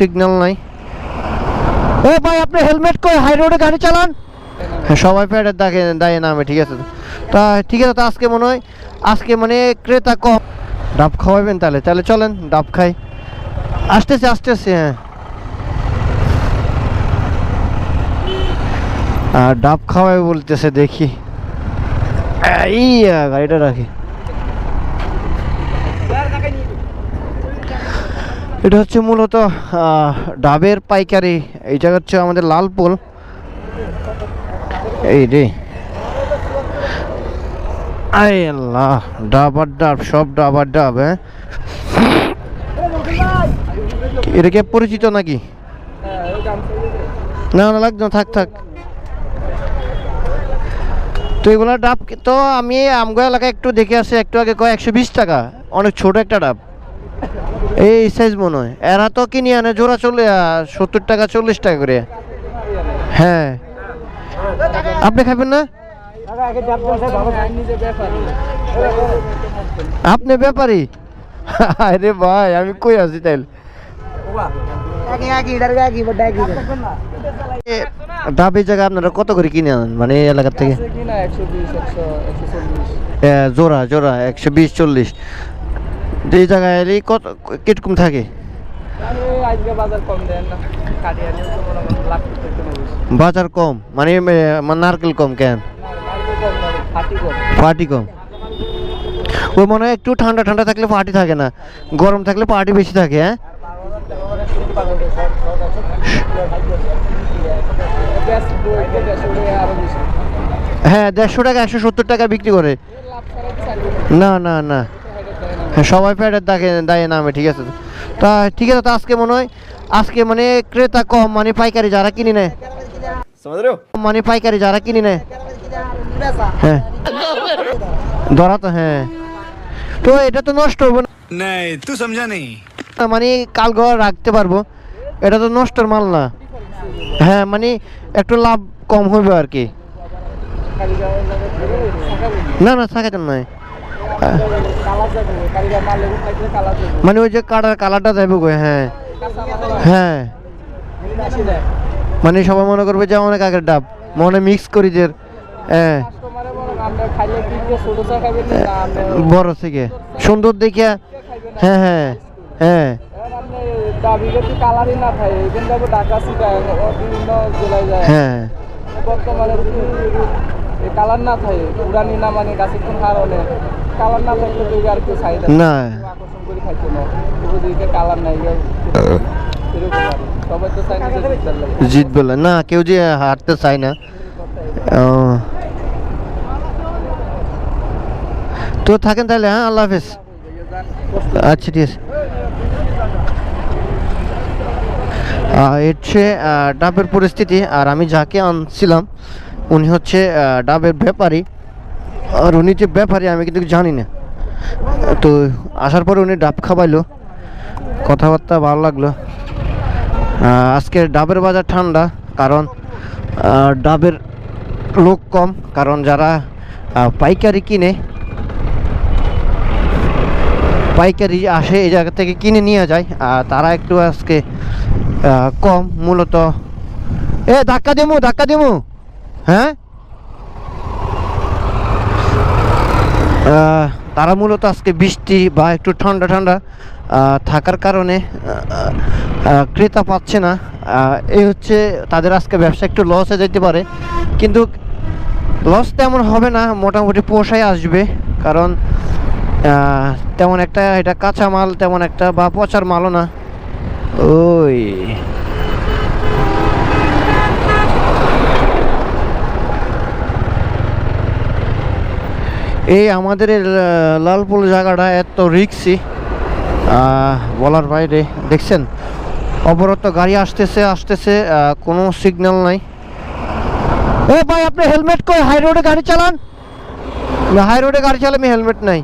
Signal নাই। এ ভাই, আপনি হেলমেট করে হাই রোডে গাড়ি চালান? হ্যাঁ সবাই প্যাডের দাগে দায়ে নামে, ঠিক আছে। তা, ঠিক আছে, তো আজকে মনে হয় আজকে মানে ক্রেতা কম ডাব খাওয়াবেন তাহলে। তাহলে চলেন, ডাব খাই। আসতেছে আসতেছে হ্যাঁ। আর ডাব খাওয়াবে বলতেছে, দেখি। এই গাড়িটা রাখি। এটা হচ্ছে মূলত ডাবের পাইকারি। জায়গা হচ্ছে আমাদের লালপুল। এই রে। আই আল্লাহ, ডাব আর ডাব, সব ডাব ডাব হ্যাঁ? এটা কি পরিচিত নাকি? না না, লাগতো থাক থাক। তো এগুলো ডাব তো আমি আমগো এলাকায় একটু দেখে আসি, একটু আগে কয়, একশো বিশ টাকা। অনেক ছোট একটা ডাব। এই সাইজ মনে হয়। এরা তো কিনে আনে জোড়া চলে সত্তর টাকা চল্লিশ টাকা করে। হ্যাঁ। আপনি খাবেন না? আপনি ব্যাপারী? আরে ভাই আমি কই আছি তাইলে? ডাব এই জায়গায় আপনারা কত করে কিনে আনেন? মানে এই এলাকার থেকে? জোড়া জোড়া একশো বিশ চল্লিশ। এই জায়গায় এলে কত কীরকম থাকে? বাজার কম মানে মানে নারকেল কম কেন? পার্টি কম ওই মনে হয় একটু ঠান্ডা ঠান্ডা থাকলে পার্টি থাকে না। গরম থাকলে পার্টি বেশি থাকে হ্যাঁ? হ্যাঁ দেড়শো টাকা একশো সত্তর টাকা বিক্রি করে। না না না। হ্যাঁ সবাই প্যাডের দাগে দায়ে নামে ঠিক আছে? তা ঠিক আছে তো আজকে মনে হয় আজকে মানে ক্রেতা কম মানে পাইকারি যারা কিনে নেয়। মানে পাইকারি যারা কিনে নেয়। হ্যাঁ। ধরা তো হ্যাঁ। তো এটা তো নষ্ট হবে না। মানে কাল ঘর রাখতে পারব। এটা তো নষ্টর মাল না। হ্যাঁ মানে একটু লাভ কম হবে আর কি। না না থাকা নয়। মানে ওই যে কালার কালারটা যাবে গো হ্যাঁ। হ্যাঁ। মানে সবাই মনে করবে যে অনেক আগের ডাব। মনে মিক্স করি যে হ্যাঁ। বড় থেকে। সুন্দর দেখিয়া হ্যাঁ হ্যাঁ হ্যাঁ। হ্যাঁ। এই কালার না থাকে উড়ানি না মানে গাছের কোন কালার না থাকলে তো আর কেউ চাহিদা না। আকর্ষণ করে না। ওদিকে কালার নাই না জিতবে কেউ যে হারতে চায় না। তো থাকেন তাহলে হ্যাঁ? আল্লাহ হাফেজ। আচ্ছা ঠিক আছে। হচ্ছে ডাবের পরিস্থিতি আর আমি যাকে আনছিলাম উনি হচ্ছে ডাবের ব্যাপারী। আর উনি যে ব্যাপারী, আমি কিন্তু জানি না। তো আসার পরে উনি ডাব খাবাইলো কথাবার্তা ভালো লাগল। আজকে ডাবের বাজার ঠান্ডা, কারণ ডাবের লোক কম, কারণ যারা পাইকারি কিনে, পাইকারি আসে এই জায়গা থেকে কিনে নিয়ে যায়, আর তারা একটু আজকে কম, মূলত। এ, ধাক্কা দেবো ধাক্কা দেবো। হ্যাঁ? তারা মূলত আজকে বৃষ্টি বা একটু ঠান্ডা ঠান্ডা থাকার কারণে ক্রেতা পাচ্ছে না। এই হচ্ছে তাদের আজকে ব্যবসা একটু লসে যেতে পারে। কিন্তু লস তেমন হবে না, মোটামুটি পোষায় আসবে। কারণ তেমন একটা এটা কাঁচা মাল তেমন একটা বা পচার মালও না। ওই। এই আমাদের এই লালপুর জায়গাটা এত রিক্সি। বলার বাইরে, দেখছেন? অবরত গাড়ি আসতেছে আসতেছে কোনো সিগন্যাল নাই। ও ভাই, আপনি হেলমেট কই? হাই রোডে গাড়ি চালান? হাই রোডে গাড়ি চালামি হেলমেট নাই।